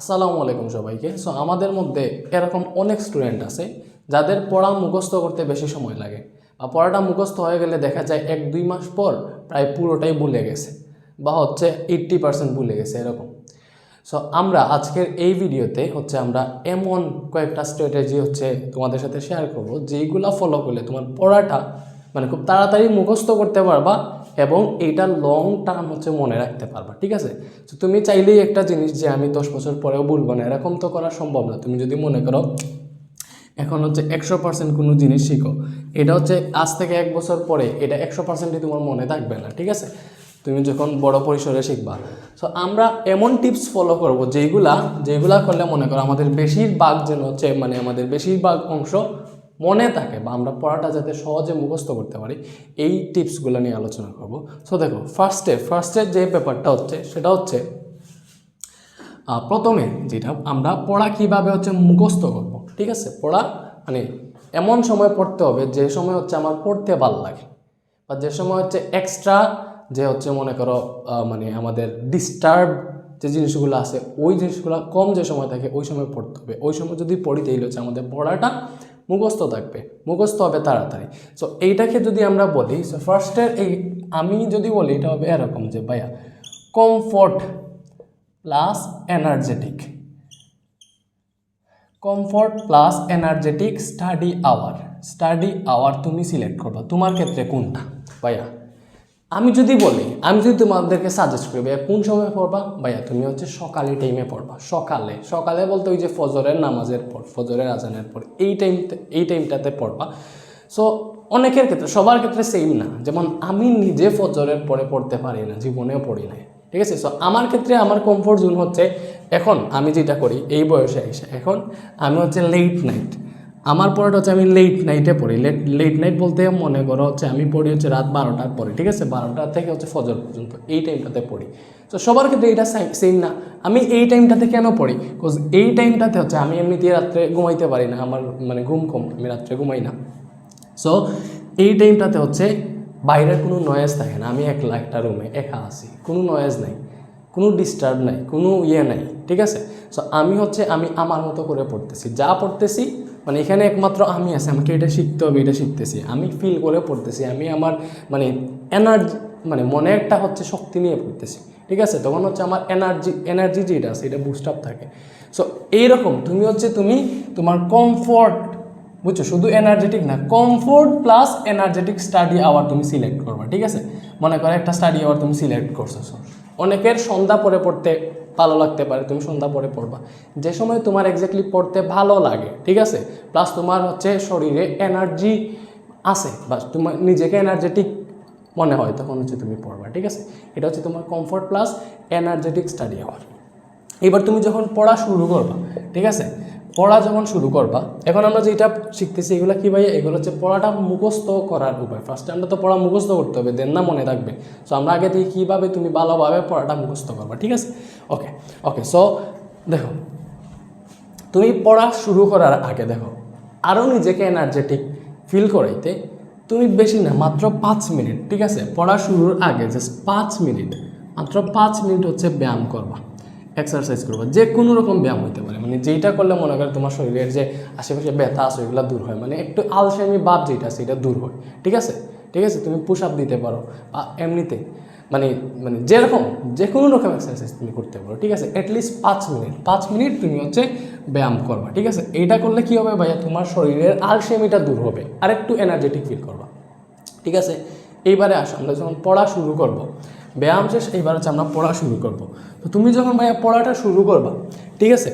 আসসালামু আলাইকুম সবাইকে। সো আমাদের মধ্যে এরকম অনেক স্টুডেন্ট আছে, যাদের পড়া মুখস্থ করতে বেশি সময় লাগে। বা পড়াটা মুখস্থ হয়ে গেলে দেখা যায় এক, দুই মাস পর প্রায় পুরোটাই ভুলে গেছে, বা হচ্ছে এইট্টি পার্সেন্ট ভুলে গেছে এরকম। সো আমরা আজকের এই ভিডিওতে হচ্ছে আমরা এমন কয়েকটা স্ট্র্যাটেজি হচ্ছে তোমাদের সাথে শেয়ার করব, যেইগুলো ফলো করলে তোমার পড়াটা মানে খুব তাড়াতাড়ি মুখস্থ করতে পারবা এবং এইটা লং টার্ম হচ্ছে মনে রাখতে পারবা, ঠিক আছে? তো তুমি চাইলেই একটা জিনিস যে আমি দশ বছর পরেও বলব না, এরকম তো করা সম্ভব না। তুমি যদি মনে করো, এখন হচ্ছে একশো পার্সেন্ট কোনো জিনিস শিখো, এটা হচ্ছে আজ থেকে এক বছর পরে এটা একশো পার্সেন্টই তোমার মনে থাকবে না, ঠিক আছে? তুমি যখন বড় পরিসরে শিখবা। সো আমরা এমন টিপস ফলো করব যেইগুলা যেইগুলা করলে মনে করো আমাদের বেশিরভাগ যেন হচ্ছে মানে আমাদের বেশিরভাগ অংশ মনে থাকে বা আমরা পড়াটা যাতে সহজে মুখস্থ করতে পারি, এই টিপসগুলো নিয়ে আলোচনা করব। সো দেখো ফার্স্টে ফার্স্টের যে ব্যাপারটা হচ্ছে, সেটা হচ্ছে প্রথমে যেটা আমরা পড়া কীভাবে হচ্ছে মুখস্থ করব, ঠিক আছে? পড়া মানে এমন সময় পড়তে হবে, যে সময় হচ্ছে আমার পড়তে ভালো লাগে, বা যে সময় হচ্ছে এক্সট্রা যে হচ্ছে মনে করো মানে আমাদের ডিস্টার্ব যে জিনিসগুলো আছে, ওই জিনিসগুলো কম যে সময় থাকে, ওই সময় পড়তে হবে। ওই সময় যদি পড়ি, তাইলে হচ্ছে আমাদের পড়াটা মুখস্থ থাকবে, মুখস্থ হবে তাড়াতাড়ি। সো এইটাকে যদি আমরা বলি সো ফার্স্টের এই, আমি যদি বলি, এটা হবে এরকম যে, ভাইয়া comfort plus energetic comfort plus energetic study hour study hour তুমি সিলেক্ট করবা, তোমার ক্ষেত্রে কোনটা, ভাইয়া? আমি যদি বলি, আমি যদি তোমাদেরকে সাজেস্ট করি, ভাইয়া, কোন সময় পড়বা? ভাইয়া, তুমি হচ্ছে সকালে টাইমে পড়বা। সকালে সকালে বলতে ওই যে ফজরের নামাজের পর, ফজরের আজানের পর, এই টাইমতে এই টাইমটাতে পড়বা। সো অনেকের ক্ষেত্রে, সবার ক্ষেত্রে সেম না। যেমন, আমি নিজে ফজরের পরে পড়তে পারি না, জীবনেও পড়ি নাই। ঠিক আছে? সো আমার ক্ষেত্রে আমার কমফোর্ট জোন হচ্ছে, এখন আমি যেটা করি, এই বয়সে এসে, এখন আমি হচ্ছে লেট নাইট আমার পড়াটা হচ্ছে আমি লেট নাইটে পড়ি। লেট লেট নাইট বলতে মনে করো হচ্ছে আমি পড়ি হচ্ছে রাত বারোটার পরে, ঠিক আছে? বারোটা থেকে হচ্ছে ফজর পর্যন্ত, এই টাইমটাতে পড়ি। তো সবার ক্ষেত্রে এটা সেম না। আমি এই টাইমটাতে কেন পড়ি? বিকজ এই টাইমটাতে হচ্ছে আমি এমনিতেই রাত্রে ঘুমাইতে পারি না, আমার মানে ঘুম কম আমি রাত্রে ঘুমাই না। সো এই টাইমটাতে হচ্ছে বাইরের কোনো নয়েজ থাকে না। আমি একলা একটা রুমে একা আছি, কোনো নয়েজ নাই, কোনো ডিস্টার্ব নাই, কোনো ইয়ে নাই, ঠিক আছে? সো আমি হচ্ছে, আমি আমার মতো করে পড়তেছি। যা পড়তেছি মানে এখানে একমাত্র আমি আছি, আমাকে এটা শিখতে হবে, এটা শিখতেছি। আমি ফিল করে পড়তেছি, আমি আমার মানে এনার্জি মানে মনে একটা হচ্ছে শক্তি নিয়ে পড়তেছি। ঠিক আছে? তখন হচ্ছে আমার এনার্জি এনার্জি যেটা আছে, এটা বুস্ট আপ থাকে। সো এইরকম তুমি হচ্ছে তুমি তোমার কমফর্ট বুঝছ? শুধু এনার্জেটিক না comfort plus energetic study hour তুমি সিলেক্ট করবা, ঠিক আছে? মনে করো একটা স্টাডি আওয়ার তুমি সিলেক্ট করছ। অনেকের সন্ধ্যা পরে পড়তে ভালো লাগতে পারে, তুমি সন্ধ্যা পরে পড়বা। যে সময় তোমার এক্স্যাক্টলি পড়তে ভালো লাগে, ঠিক আছে? প্লাস তোমার হচ্ছে শরীরে এনার্জি আছে, বা তোমার নিজেকে এনার্জেটিক মনে হয়, তখন হচ্ছে তুমি পড়বা, ঠিক আছে? এটা হচ্ছে তোমার comfort plus energetic study hour এবার তুমি যখন পড়া শুরু করবা, ঠিক আছে? পড়া যখন শুরু করবা, এখন আমরা যেটা শিখতেছি, এগুলো কী ভাই এগুলো হচ্ছে পড়াটা মুখস্থ করার উপায়। ফার্স্টে আমরা তো পড়া মুখস্থ করতে হবে, দেন না মনে থাকবে। সো আমরা আগে থেকে কীভাবে তুমি ভালোভাবে পড়াটা মুখস্থ করবা, ঠিক আছে? ওকে ওকে সো দেখো, তুমি পড়া শুরু করার আগে দেখো আরও নিজেকে এনার্জেটিক ফিল করাইতে তুমি বেশি না, মাত্র পাঁচ মিনিট, ঠিক আছে? পড়া শুরুর আগে জাস্ট পাঁচ মিনিট, মাত্র পাঁচ মিনিট হচ্ছে ব্যায়াম করবা এক্সারসাইজ করবা, যে কোনো রকম ব্যায়াম হতে পারে মানে যেইটা করলে মনে করে তোমার শরীরের যে আশেপাশে ব্যথা আছে, ওইগুলো দূর হয় মানে একটু আলসেমি ভাব যেটা সেটা দূর হয়, ঠিক আছে? ঠিক আছে, তুমি পুশ আপ দিতে পারো, বা এমনিতে মানে মানে যেরকম যে কোনো রকম এক্সারসাইজ তুমি করতে পারো, ঠিক আছে? অ্যাটলিস্ট পাঁচ মিনিট পাঁচ মিনিট তুমি হচ্ছে ব্যায়াম করবা, ঠিক আছে? এইটা করলে কী হবে ভাইয়া? তোমার শরীরের আলসেমিটা দূর হবে, আর একটু এনার্জেটিক ফিল করবা, ঠিক আছে? এইবারে আসো, আমরা যখন পড়া শুরু করব, ব্যায়াম শেষ, এইবার হচ্ছে আমরা পড়া শুরু করব। তো তুমি যখন ভাইয়া পড়াটা শুরু করবা, ঠিক আছে?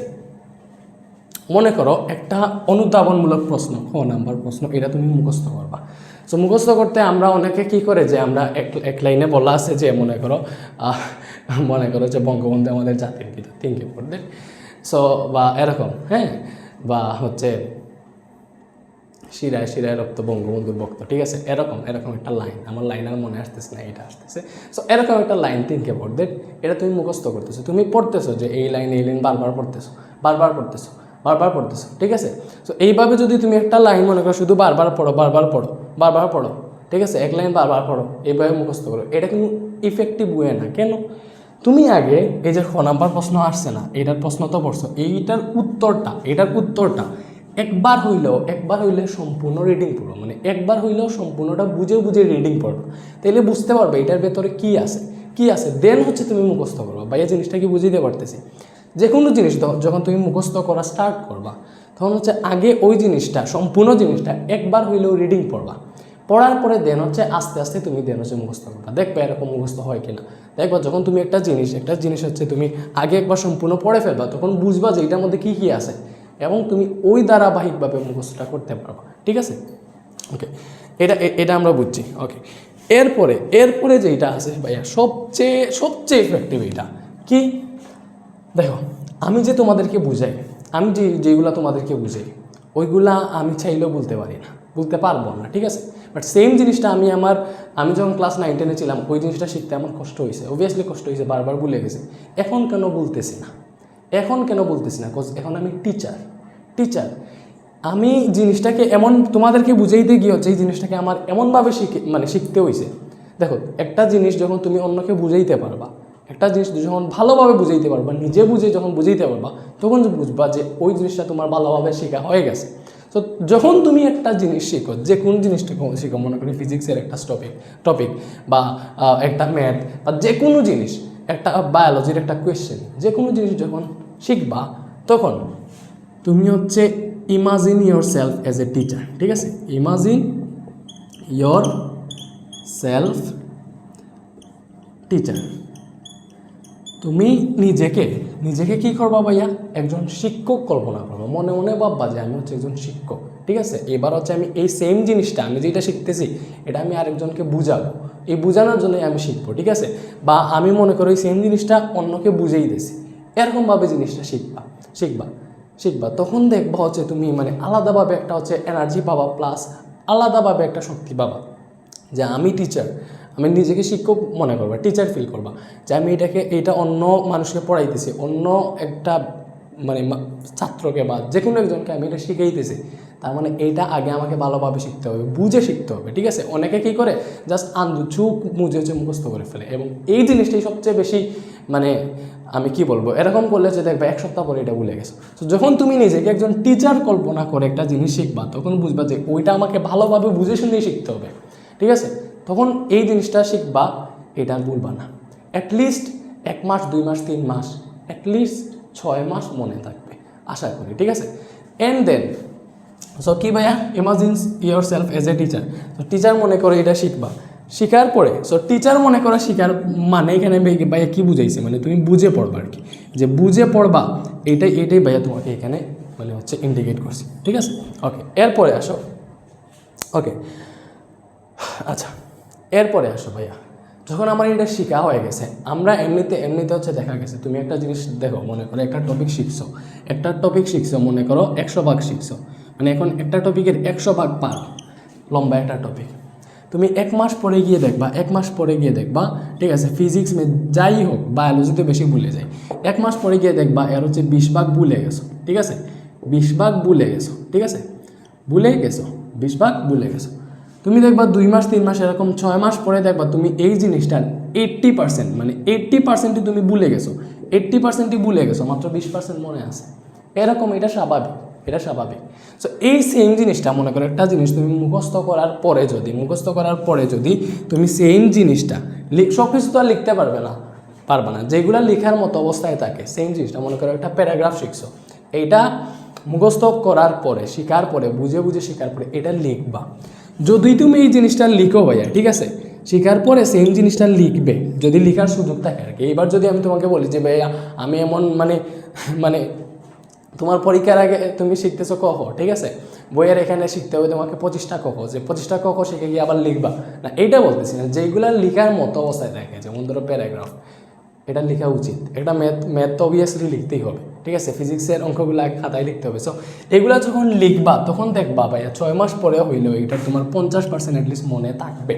মনে করো একটা অনুধাবনমূলক প্রশ্ন ক নাম্বার প্রশ্ন, এটা তুমি মুখস্থ করবা। সো মুখস্থ করতে আমরা অনেকে কি করে যে আমরা এক এক লাইনে বলা আছে যে মনে করো মনে করো যে বঙ্গবন্ধু আমাদের জাতির পিতা। তিনকে পড়তে সো বা এরকম হ্যাঁ? বা হচ্ছে শিরায় শিরায় রক্ত বঙ্গবন্ধুর ভক্ত, ঠিক আছে? এরকম এরকম একটা লাইন। আমার লাইন আর মনে আসতেছে না, এটা আসতেছে। সো এরকম একটা লাইন তিনকে পড়তে এটা তুমি মুখস্থ করতেছো। তুমি পড়তেছো যে এই লাইন এই লাইন বারবার পড়তেছো বারবার পড়তেছো বারবার পড়তেছো, ঠিক আছে? সো এইভাবে যদি তুমি একটা লাইন মনে করো শুধু বারবার পড়ো বারবার পড়ো বারবার পড়ো, ঠিক আছে? এক লাইন বারবার পড়ো, এইভাবে মুখস্থ করো। এটা কিন্তু ইফেক্টিভ ওয়ে না, কেন? তুমি আগে এই যে খ নাম্বার প্রশ্ন আসছে না, এটার প্রশ্ন তো পড়ছো, এইটার উত্তরটা, এটার উত্তরটা একবার হইলেও, একবার হইলে সম্পূর্ণ রিডিং পড়ো মানে একবার হইলেও সম্পূর্ণটা বুঝে বুঝে রিডিং পড়ো। তাইলে বুঝতে পারবে এটার ভেতরে কি আছে কি আছে। দেন হচ্ছে তুমি মুখস্থ করবা। বা এই জিনিসটা কি বুঝিতে পারতেছি? যে কোনো জিনিস যখন তুমি মুখস্থ করা স্টার্ট করবা, তখন হচ্ছে আগে ওই জিনিসটা, সম্পূর্ণ জিনিসটা একবার হইলেও রিডিং পড়বা। পড়ার পরে দেন হচ্ছে আস্তে আস্তে তুমি দেন হচ্ছে মুখস্থ করবা। দেখবে এরকম মুখস্থ হয় কিনা। দেখবা যখন তুমি একটা জিনিস একটা জিনিস হচ্ছে তুমি আগে একবার সম্পূর্ণ পড়ে ফেলবা, তখন বুঝবা যে এটার মধ্যে কী কী আছে এবং তুমি ওই ধারাবাহিকভাবে মুখস্থটা করতে পারবা। ঠিক আছে? ওকে এটা এটা আমরা বুঝছি। ওকে এরপরে এরপরে যেটা আছে ভাইয়া, সবচেয়ে সবচেয়ে ইফেক্টিভ এটা কি? দেখো, আমি যে তোমাদেরকে বুঝাই, আমি যে, যেগুলা তোমাদেরকে বুঝাই, ওইগুলা আমি চাইলেও বলতে পারি না। বলতে পারব না ঠিক আছে? বাট সেম জিনিসটা আমি আমার, আমি যখন ক্লাস নাইন টেনে ছিলাম, ওই জিনিসটা শিখতে আমার কষ্ট হয়েছে। অবভিয়াসলি কষ্ট হয়েছে, বারবার ভুলে গেছে। এখন কেন বলতেছি না? এখন কেন বলতেছি না? কজ এখন আমি টিচার টিচার আমি জিনিসটাকে এমন, তোমাদেরকে বুঝাইতে গিয়ে হচ্ছে এই জিনিসটাকে আমার এমনভাবে শিখে মানে শিখতে হয়েছে দেখো, একটা জিনিস যখন তুমি অন্যকে বুঝাইতে পারবা, একটা জিনিস যখন ভালোভাবে বুঝাইতে পারবা, নিজে বুঝে যখন বুঝাইতে পারবা, তখন বুঝবা যে ওই জিনিসটা তোমার ভালোভাবে শেখা হয়ে গেছে। তো যখন তুমি একটা জিনিস শিখো, যে কোন জিনিসটা শিখো, মনে করি ফিজিক্সের একটা টপিক টপিক বা একটা ম্যাথ বা যে কোনো জিনিস, একটা বায়োলজির একটা কোয়েশ্চেন যে কোনো জিনিস যখন শিখবা, তখন তুমি হচ্ছে imagine yourself as a teacher ঠিক আছে? ইমাজিন ইয়োর সেলফ টিচার তুমি নিজেকে নিজেকে কি করবা ভাইয়া? একজন শিক্ষক কল্পনা করব। মনে মনে ভাববা যে আমি হচ্ছে একজন শিক্ষক, ঠিক আছে? এবার হচ্ছে আমি এই সেম জিনিসটা, আমি যেটা শিখতেছি, এটা আমি আরেকজনকে বুঝাবো। এই বোঝানোর জন্যই আমি শিখব, ঠিক আছে? বা আমি মনে করি সেম জিনিসটা অন্যকে বুঝেই দিছি এরকমভাবে জিনিসটা শিখবা শিখবা শিখবা। তখন দেখবা হচ্ছে তুমি মানে আলাদাভাবে একটা হচ্ছে এনার্জি পাবা প্লাস আলাদাভাবে একটা শক্তি পাবা। যে আমি টিচার আমি নিজেকে শিক্ষক মনে করবা টিচার ফিল করবা যে আমি এটাকে, এটা অন্য মানুষকে পড়াইতেছি, অন্য একটা মানে ছাত্রকে বা যে কোনো একজনকে আমি এটা শিখাইতেছি। তার মানে এইটা আগে আমাকে ভালোভাবে শিখতে হবে, বুঝে শিখতে হবে, ঠিক আছে? অনেকে কী করে? জাস্ট আন্দু, চুপ, মুজে হচ্ছে মুখস্থ করে ফেলে এবং এই জিনিসটাই সবচেয়ে বেশি মানে আমি কি বলব? এরকম করলে যে দেখবে এক সপ্তাহ পরে এটা ভুলে গেছো। তো যখন তুমি নিজেকে একজন টিচার কল্পনা করে একটা জিনিস শিখবা, তখন বুঝবা যে ওইটা আমাকে ভালোভাবে বুঝে শুনেই শিখতে হবে, ঠিক আছে? তখন এই জিনিসটা শিখবা, এটা ভুলবা না। অ্যাটলিস্ট এক মাস, দুই মাস, তিন মাস অ্যাটলিস্ট ছয় মাস মনে থাকবে, আশা করি, ঠিক আছে? অ্যান্ড দেন সো কি ভাইয়া? Imagines yourself as a teacher তো টিচার মনে করে এটা শিখবা। শিখার পরে সো টিচার মনে করা শিখার মানে এখানে ভাইয়া কী বুঝাইছে? মানে তুমি বুঝে পড়বা আর কি। যে বুঝে পড়বা, এটাই এটাই ভাইয়া তোমাকে এখানে মানে হচ্ছে ইন্ডিকেট করছি, ঠিক আছে? ওকে এরপরে আসো। ওকে আচ্ছা। এরপরে আসো ভাইয়া। যখন আমার এটা শেখা হয়ে গেছে, আমরা এমনিতে এমনিতে হচ্ছে দেখা গেছে, তুমি একটা জিনিস দেখো, মনে করো একটা টপিক শিখছো। একটা টপিক শিখছো, মনে করো একশো ভাগ শিখছো। মানে এখন একটা টপিকের একশো ভাগ পার, লম্বা একটা টপিক তুমি এক মাস পরে গিয়ে দেখবা, এক মাস পরে গিয়ে দেখবা, ঠিক আছে ফিজিক্স যাই হোক বায়োলজিতে বেশি ভুলে যায় এক মাস পরে গিয়ে দেখবা, এর হচ্ছে বিশ ভাগ ভুলে গেছো, ঠিক আছে? বিশ ভাগ ভুলে গেছো, ঠিক আছে? ভুলে গেছো, বিশ ভাগ ভুলে গেছো। তুমি দেখবা দুই মাস, তিন মাস, এরকম ছয় মাস পরে দেখবা তুমি এই জিনিসটার এইট্টি পার্সেন্ট মানে এইট্টি পার্সেন্টই তুমি ভুলে গেছো। এইট্টি পার্সেন্টই ভুলে গেছো, মাত্র বিশ পার্সেন্ট মনে আছে। এরকম এটা স্বাভাবিক এটা স্বাভাবিক। সো এই সেম জিনিসটা মনে করো, একটা জিনিস তুমি মুখস্থ করার পরে যদি, মুখস্থ করার পরে যদি তুমি সেম জিনিসটা সব কিছু তো আর লিখতে পারবে না পারবে না। যেগুলো লেখার মতো অবস্থায় থাকে সেম জিনিসটা মনে করো, একটা প্যারাগ্রাফ শিখছো। এইটা মুখস্থ করার পরে, শেখার পরে, বুঝে বুঝে শেখার পরে এটা লিখবা। যদি তুমি এই জিনিসটা লিখো ভাইয়া, ঠিক আছে? শেখার পরে সেম জিনিসটা লিখবে। যদি লেখার সুযোগ থাকে। আর কি, এবার যদি আমি তোমাকে বলি যে, ভাইয়া, আমি এমন মানে মানে তোমার পরীক্ষার আগে তুমি শিখতেছো কখ ঠিক আছে? বইয়ের এখানে শিখতে হবে তোমাকে পঁচিশটা কখ যে পঁচিশটা কখ শিখে গিয়ে আবার লিখবা। না, এইটা বলতেছি না। যেগুলা লেখার মতো অবস্থায় থাকে, যেমন ধরো প্যারাগ্রাফ, এটা লেখা উচিত। একটা ম্যাথ ম্যাথ তো অবভিয়াসলি লিখতেই হবে। ঠিক আছে ফিজিক্সের অঙ্কগুলো খাতায় লিখতে হবে। সো এগুলা যখন লিখবা, তখন দেখবা ভাইয়া ছয় মাস পরে হইলেও এটা তোমার পঞ্চাশ পার্সেন্ট অ্যাটলিস্ট মনে থাকবে।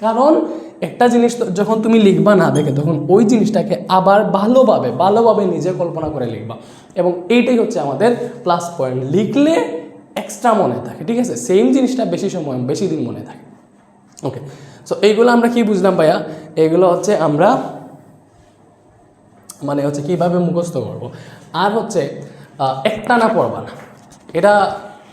কারণ একটা জিনিস যখন তুমি লিখবা না দেখে, তখন ওই জিনিসটাকে আবার ভালোভাবে ভালোভাবে নিজে কল্পনা করে লিখবা। এবং এইটাই হচ্ছে আমাদের প্লাস পয়েন্ট লিখলে এক্সট্রা মনে থাকে, ঠিক আছে? সেম জিনিসটা বেশি সময়, বেশি দিন মনে থাকে। ওকে সো এইগুলো আমরা কি বুঝলাম ভাইয়া? এগুলো হচ্ছে আমরা মানে হচ্ছে কীভাবে মুখস্থ করব? আর হচ্ছে একটানা পড়বা না এটা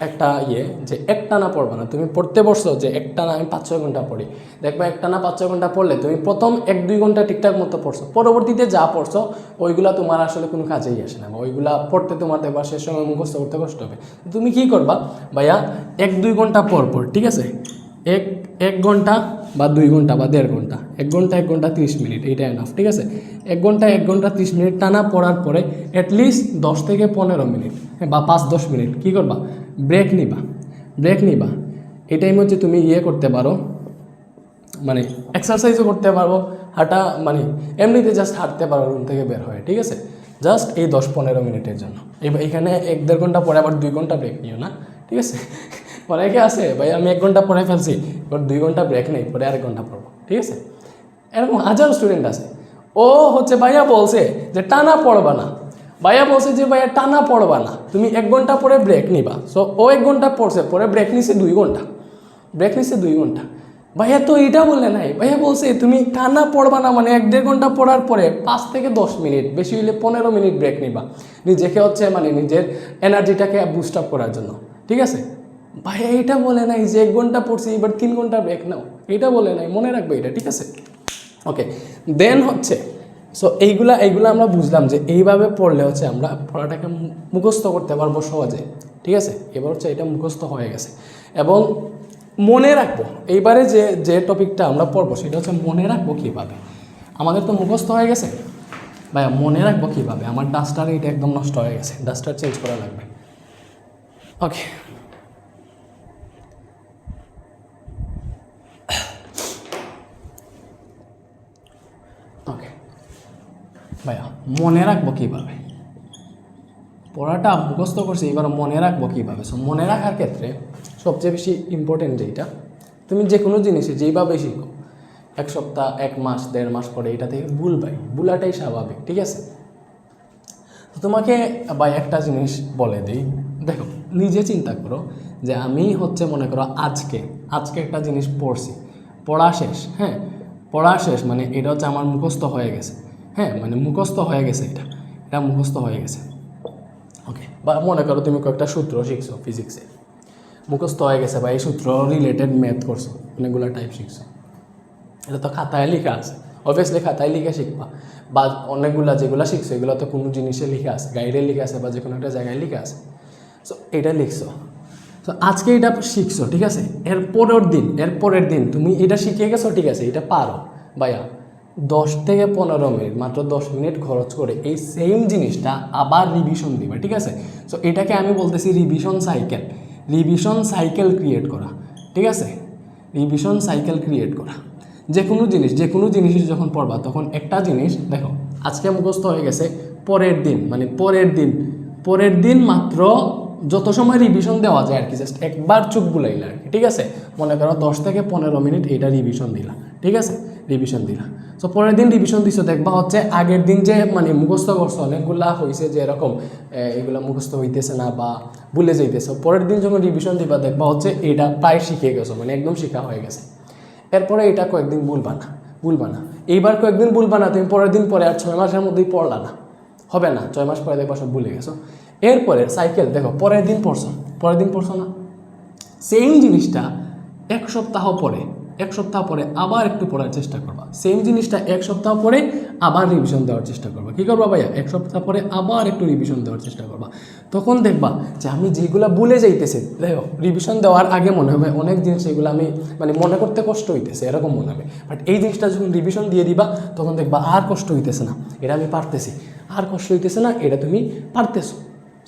একটা ইয়ে যে একটানা পড়বা না তুমি পড়তে বসছো যে একটানা আমি পাঁচ ছয় ঘণ্টা পড়ি। দেখবা একটানা পাঁচ ছয় ঘণ্টা পড়লে তুমি প্রথম এক দুই ঘণ্টা ঠিকঠাক মতো পড়ছো। পরবর্তীতে যা পড়ছো, ওইগুলা তোমার আসলে কোনো কাজেই আসে না। ওইগুলা পড়তে তোমার দেখবা শেষ সময় মুখস্থ করতে কষ্ট হবে। তুমি কি করবা? ভাইয়া, এক দুই ঘণ্টা পর পর, ঠিক আছে? এক এক ঘণ্টা বা দুই ঘণ্টা বা দেড় ঘণ্টা এক ঘণ্টা এক ঘণ্টা তিরিশ মিনিট এইটা এনাফ ঠিক আছে? এক ঘণ্টা এক ঘণ্টা তিরিশ মিনিট টানা পড়ার পরে অ্যাটলিস্ট দশ থেকে পনেরো মিনিট হ্যাঁ, বা পাঁচ দশ মিনিট কী করবা? ব্রেক নিবা ব্রেক নিবা। এই টাইম হচ্ছে তুমি ইয়ে করতে পারো মানে এক্সারসাইজও করতে পারব হাঁটা মানে এমনিতে জাস্ট হাঁটতে পারো রুম থেকে বের হয়ে ঠিক আছে? জাস্ট এই দশ পনেরো মিনিটের জন্য। এবার এখানে এক দেড় ঘণ্টা পরে আবার দুই ঘণ্টা ব্রেক নিও না ঠিক আছে? অনেকে আছে? ভাই, আমি এক ঘণ্টা পরে ফেলছি। এবার দুই ঘণ্টা ব্রেক নেই, পরে আরেক ঘণ্টা পড়ব, ঠিক আছে? এরকম হাজার স্টুডেন্ট আছে। ও হচ্ছে ভাইয়া বলছে যে, টানা পড়বা না। ভাইয়া বলছে যে, ভাইয়া, টানা পড়বা না। তুমি এক ঘণ্টা পরে ব্রেক নিবা। সো ও এক ঘণ্টা পড়ছে, পরে ব্রেক নিছে দুই ঘণ্টা। ব্রেক নিছে দুই ঘণ্টা। ভাইয়া তো এটা বলে নাই। ভাইয়া বলছে, তুমি টানা পড়বা না মানে এক দেড় ঘণ্টা পড়ার পরে পাঁচ থেকে দশ মিনিট, বেশি হইলে পনেরো মিনিট ব্রেক নিবা। নিজেকে হচ্ছে মানে নিজের এনার্জিটাকে বুস্ট আপ করার জন্য, ঠিক আছে? ভাইয়া এটা বলে নাই যে এক ঘণ্টা পড়ছি, এবার তিন ঘণ্টা ব্রেক নাও। এটা বলে নাই, মনে রাখবে এটা, ঠিক আছে? ওকে দেন হচ্ছে সো এইগুলা এইগুলা আমরা বুঝলাম যে এইভাবে পড়লে হচ্ছে আমরা পড়াটাকে মুখস্থ করতে পারব সহজে, ঠিক আছে? এবার হচ্ছে এটা মুখস্থ হয়ে গেছে। এবং মনে রাখব, এইবারে যে যে টপিকটা আমরা পড়ব, সেটা হচ্ছে মনে রাখব কীভাবে। আমাদের তো মুখস্থ হয়ে গেছে? ভাইয়া, মনে রাখব কীভাবে? আমার ডাস্টার এটা একদম নষ্ট হয়ে গেছে ডাস্টার চেঞ্জ করা লাগবে। ওকে ওকে ভাইয়া, মনে রাখব কীভাবে? পড়াটা মুখস্থ করছি, এবার মনে রাখব কীভাবে? সো মনে রাখার ক্ষেত্রে সবচেয়ে বেশি ইম্পর্টেন্ট যেইটা, তুমি যে কোনো জিনিসে যেইভাবে শিখো, এক সপ্তাহ, এক মাস, দেড় মাস পরে এটা থেকে ভুল পাই ভুলাটাই স্বাভাবিক, ঠিক আছে? তোমাকে ভাই একটা জিনিস বলে দিই, দেখো, নিজে চিন্তা করো যে আমি হচ্ছে মনে করো আজকে আজকে একটা জিনিস পড়ছি, পড়া শেষ হ্যাঁ? পড়া শেষ মানে এটা হচ্ছে আমার মুখস্থ হয়ে গেছে। হ্যাঁ মানে মুখস্থ হয়ে গেছে এটা। এটা মুখস্থ হয়ে গেছে। ওকে বা মনে করো তুমি কয়েকটা সূত্র শিখছো ফিজিক্সে মুখস্থ হয়ে গেছে বা এই সূত্র রিলেটেড ম্যাথ করছ, অনেকগুলো টাইপ শিখছো। এটা তো খাতায় লেখা আছে। অবভিয়াসলি খাতায় লিখে শিখবা। বা অনেকগুলা যেগুলো শিখছো, এগুলো তো কোনো জিনিসে লিখে আছে গাইডে লিখে আছে বা যে কোনো একটা জায়গায় লিখে আছে। সো এটা লিখছো। তো আজকে এটা শিখছো, ঠিক আছে? এর পরের দিন, এর পরের দিন তুমি এটা শিখে গেছো, ঠিক আছে? এটা পারো, ভাইয়া। দশ থেকে পনেরো মিনিট, মাত্র দশ মিনিট খরচ করে এই সেম জিনিসটা আবার রিভিশন দিবে, ঠিক আছে? সো এটাকে আমি বলতেছি revision cycle revision cycle create করা, ঠিক আছে? রিভিশন সাইকেল ক্রিয়েট করা। যে কোনো জিনিস, যে কোনো জিনিস যখন পড়বা, তখন একটা জিনিস, দেখো, আজকে মুখস্থ হয়ে গেছে পরের দিন মানে পরের দিন। পরের দিন মাত্র যত সময় রিভিশন দেওয়া যায় আর কি জাস্ট একবার চোখ বুলাইলা আর কি, ঠিক আছে? মনে করো দশ থেকে পনেরো মিনিট এটা রিভিশন দিলা, ঠিক আছে? রিভিশন দিলা। সো পরের দিন রিভিশন দিছো, দেখবা হচ্ছে আগের দিন যে মানে মুখস্থ করছ, অনেকগুলা হয়েছে যে এরকম এগুলা মুখস্থ হইতেছে না বা ভুলে যাইতেছে। পরের দিন যখন রিভিশন দিবা, দেখবা হচ্ছে এটা প্রায় শিখে গেছো মানে একদম শিখা হয়ে গেছে। এরপরে এটা কয়েকদিন ভুলবা না ভুলবা না। এইবার কয়েকদিন ভুলবা না, তুমি পরের দিন পরে আর ছয় মাসের মধ্যেই পড়লা না। হবে না, ছয় মাস পরে দেখবা সব ভুলে গেছো। এরপরে সাইকেল দেখো, পরের দিন পড়ছো, পরের দিন পড়ছো না। সেম জিনিসটা এক সপ্তাহ পরে এক সপ্তাহ পরে আবার একটু পড়ার চেষ্টা করবা। সেম জিনিসটা এক সপ্তাহ পরে আবার রিভিশন দেওয়ার চেষ্টা করবা। কী করবা ভাইয়া? এক সপ্তাহ পরে আবার একটু রিভিশন দেওয়ার চেষ্টা করবা। তখন দেখবা যে আমি যেগুলো ভুলে যাইতেছি, দেখো রিভিশন দেওয়ার আগে মনে হবে অনেক জিনিস এগুলো আমি মানে মনে করতে কষ্ট হইতেছে, এরকম মনে হবে। বাট এই জিনিসটা যখন রিভিশন দিয়ে দিবা, তখন দেখবা আর কষ্ট হইতেছে না। এটা আমি পারতেছি। আর কষ্ট হইতেছে না, এটা তুমি পারতেছো।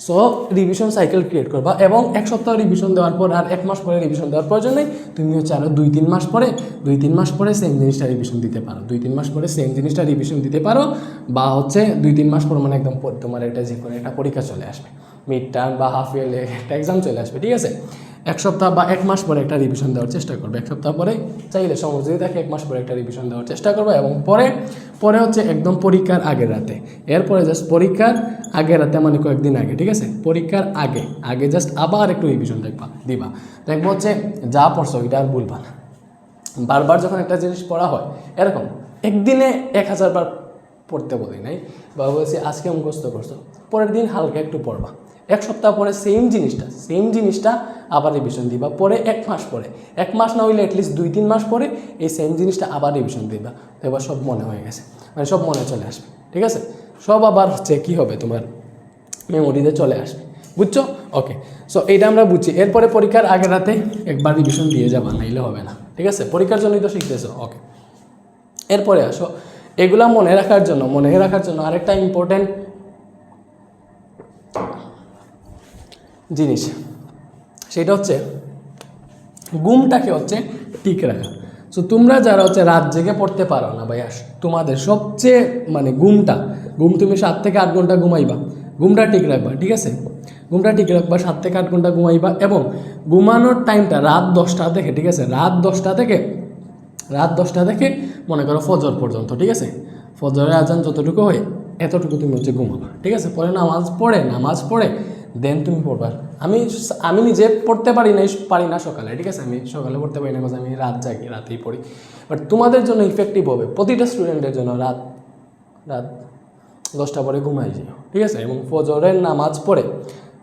সো রিভিশন সাইকেল ক্রিয়েট করবা এবং এক সপ্তাহ রিভিশন দেওয়ার পর আর এক মাস পরে রিভিশন দেওয়ার প্রয়োজন নেই। তুমি হচ্ছে আরও দুই, তিন মাস পরে, দুই, তিন মাস পরে সেম জিনিসটা রিভিশন দিতে পারো। দুই, তিন মাস পরে সেম জিনিসটা রিভিশন দিতে পারো বা হচ্ছে দুই, তিন মাস পর মানে একদম তোমার একটা যে কোনো একটা পরীক্ষা চলে আসবে। মিড টার্ম বা হাফ ইয়ারলি একটা এক্সাম চলে আসবে, ঠিক আছে? এক সপ্তাহ বা এক মাস পরে একটা রিভিশন দেওয়ার চেষ্টা করবে। এক সপ্তাহ পরে চাইলে সময় যদি দেখে এক মাস পরে একটা রিভিশন দেওয়ার চেষ্টা করবে এবং পরে পরে হচ্ছে একদম পরীক্ষার আগের রাতে। এরপরে জাস্ট পরীক্ষার আগের রাতে মানে কয়েকদিন আগে, ঠিক আছে? পরীক্ষার আগে আগে জাস্ট আবার একটু রিভিশন দেখবা, দিবা। দেখব হচ্ছে যা পড়ছো এটা আর ভুলবা না। বারবার যখন একটা জিনিস পড়া হয়, এরকম, একদিনে এক হাজার বার পড়তে বলি নাই, বা বলছি আজকে মুখস্থ করছ, পরের দিন হালকা একটু পড়বা। এক সপ্তাহ পরে সেম জিনিসটা সেম জিনিসটা আবার রিভিশন দিবা, পরে এক মাস পরে। এক মাস না হইলে অ্যাটলিস্ট দুই, তিন মাস পরে এই সেম জিনিসটা আবার রিভিশন দিবা। তো এবার সব মনে হয়ে গেছে মানে সব মনে চলে আসবে, ঠিক আছে? সব আবার হচ্ছে কি হবে তোমার মেমোরিতে চলে আসবে। বুঝছ? ওকে সো এইটা আমরা বুঝছি। এরপরে পরীক্ষার আগের রাতে একবার রিভিশন দিয়ে যাবা, নাইলে হবে না। ঠিক আছে? পরীক্ষার জন্যই তো শিখতেছো। ওকে এরপরে আসো। এগুলা মনে রাখার জন্য, মনে রাখার জন্য আরেকটা ইম্পর্টেন্ট জিনিস। সেটা হচ্ছে ঘুমটাকে হচ্ছে ঠিক রাখা। সো তোমরা যারা হচ্ছে রাত জেগে পড়তে পারো না ভাইয়া, তোমাদের সবচেয়ে মানে ঘুমটা ঘুম তুমি সাত থেকে আট ঘণ্টা ঘুমাইবা। ঘুমটা ঠিক রাখবা, ঠিক আছে? ঘুমটা ঠিক রাখবা, সাত থেকে আট ঘণ্টা ঘুমাইবা এবং ঘুমানোর টাইমটা রাত দশটা থেকে, ঠিক আছে? রাত দশটা থেকে, রাত দশটা থেকে মনে করো ফজর পর্যন্ত, ঠিক আছে? ফজরের আজান যতটুকু হয়, এতটুকু তুমি হচ্ছে ঘুমাবা, ঠিক আছে? পরে নামাজ পড়ে নামাজ পড়ে দেন তুমি পড়বা। আমি আমি নিজে পড়তে পারি না পারি না সকালে, ঠিক আছে? আমি সকালে পড়তে পারি না আমি রাত জাগি, রাতেই পড়ি। বাট তোমাদের জন্য ইফেক্টিভ হবে, প্রতিটা স্টুডেন্টের জন্য রাত রাত দশটা পরে ঘুমাই যাও ঠিক আছে? এবং ফজরের নামাজ পড়ে।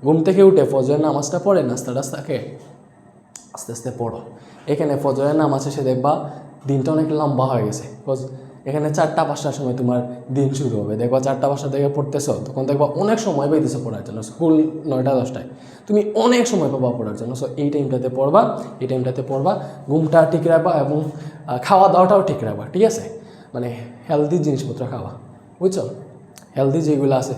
ঘুম থেকে উঠে ফজরের নামাজটা পড়ে, নাস্তা টাস্তা খেয়ে আস্তে আস্তে পড়ো। এখানে ফজরের নামাজ শেষে দেখবা দিনটা অনেক লম্বা হয়ে গেছে। বিকজ এখানে চারটা, পাঁচটার সময় তোমার দিন শুরু হবে। দেখবা চারটা, পাঁচটা থেকে পড়তেছো, তখন দেখবা অনেক সময় পাইতেছো পড়ার জন্য। স্কুল নয়টা, দশটায়। তুমি অনেক সময় পাবা পড়ার জন্য। সো এই টাইমটাতে পড়বা, এই টাইমটাতে পড়বা। ঘুমটা ঠিক রাখবা এবং খাওয়া দাওয়াটাও ঠিক রাখবা। ঠিক আছে? মানে হেলদি জিনিসপত্র খাওয়া। বুঝছ? হেলদি যেগুলো আছে,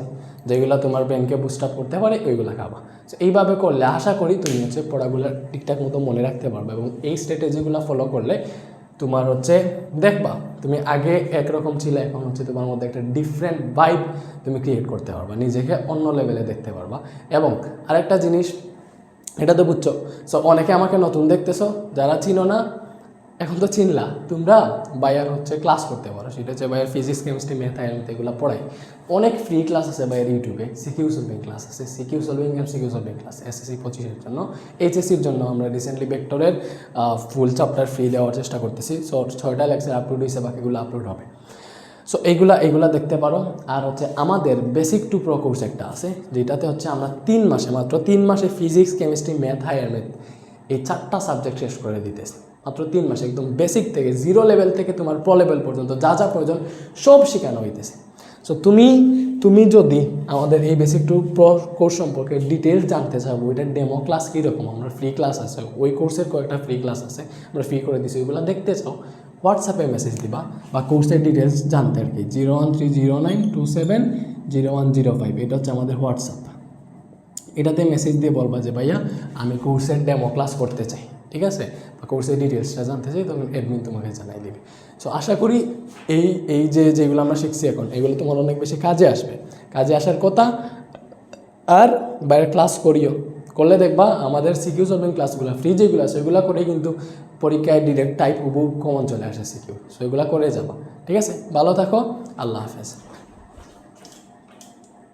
যেগুলো তোমার ব্রেনকে বুস্ট আপ করতে পারে, ওইগুলো খাবা। তো এইভাবে করলে, আশা করি তুমি হচ্ছে পড়াগুলো ঠিকঠাক মতো মনে রাখতে পারবে এবং এই স্ট্র্যাটেজিগুলো ফলো করলে তোমার হচ্ছে দেখবা, তুমি আগে একরকম ছিলে, এখন হচ্ছে তোমার মধ্যে একটা ডিফারেন্ট ভাইব তুমি ক্রিয়েট করতে পারবা, নিজেকে অন্য লেভেলে দেখতে পারবা। এবং আরেকটা জিনিস, এটা তো বুঝছ সো অনেকে আমাকে নতুন দেখতেছো, যারা চিনো না এখন তো চিনলা, তোমরা বাইয়ার হচ্ছে ক্লাস করতে পারো, সেটা হচ্ছে buyer physics chemistry math higher math এগুলো পড়াই অনেক ফ্রি ক্লাস আছে বাইরের ইউটিউবে সিকিউ সলভিং ক্লাস আছে CQ solving M CQ solving class SSC পঁচিশের জন্য। এইচএসসির জন্য আমরা রিসেন্টলি ভেক্টরের ফুল চ্যাপ্টার ফ্রি দেওয়ার চেষ্টা করতেছি সো ছয়টা লেকচার আপলোড হয়েছে বাকিগুলো আপলোড হবে। সো এইগুলা এইগুলা দেখতে পারো। আর হচ্ছে আমাদের বেসিক টু প্রো কোর্স একটা আছে, যেটাতে হচ্ছে আমরা তিন মাসে, মাত্র তিন মাসে physics chemistry math higher math এই চারটা সাবজেক্ট শেষ করে দিতেছি। মাত্র তিন মাসে, একদম বেসিক থেকে জিরো লেভেল থেকে তোমার প্র লেভেল পর্যন্ত যা যা প্রয়োজন সব শেখানো হইতেছে। সো তুমি তুমি যদি আমাদের এই বেসিক টু প্রো কোর্স সম্পর্কে ডিটেলস জানতে চাও, ওইটার ডেমো ক্লাস কীরকম? আমরা ফ্রি ক্লাস আছে, ওই কোর্সের কয়েকটা ফ্রি ক্লাস আছে, আমরা ফ্রি করে দিছি, ওইগুলো দেখতে চাও হোয়াটসঅ্যাপে মেসেজ দিবা বা কোর্সের ডিটেলস জানতে আর কি। Zero one three zero nine two seven zero one zero five এটা হচ্ছে আমাদের হোয়াটসঅ্যাপ এটাতে মেসেজ দিয়ে বলবা যে, ভাইয়া, আমি কোর্সের ডেমো ক্লাস করতে চাই। ঠিক আছে? বা কোর্সের ডিটেলসটা জানতে চাই, তখন অ্যাডমিন তোমাকে জানাই দিবে। সো আশা করি এই এই যে যেগুলো আমরা শিখছি এখন, এগুলো তোমার অনেক বেশি কাজে আসবে। কাজে আসার কথা, আর বাইরে ক্লাস করিও। করলে দেখবা আমাদের সিকিউ সলভিং ক্লাসগুলো ফ্রি যেগুলো আছে, ওইগুলো করে কিন্তু পরীক্ষায় ডিরেক্ট টাইপ হুবু কমন চলে আসে সিকিউ সো এগুলো করে যাবা। ঠিক আছে? ভালো থাকো। আল্লাহ হাফেজ।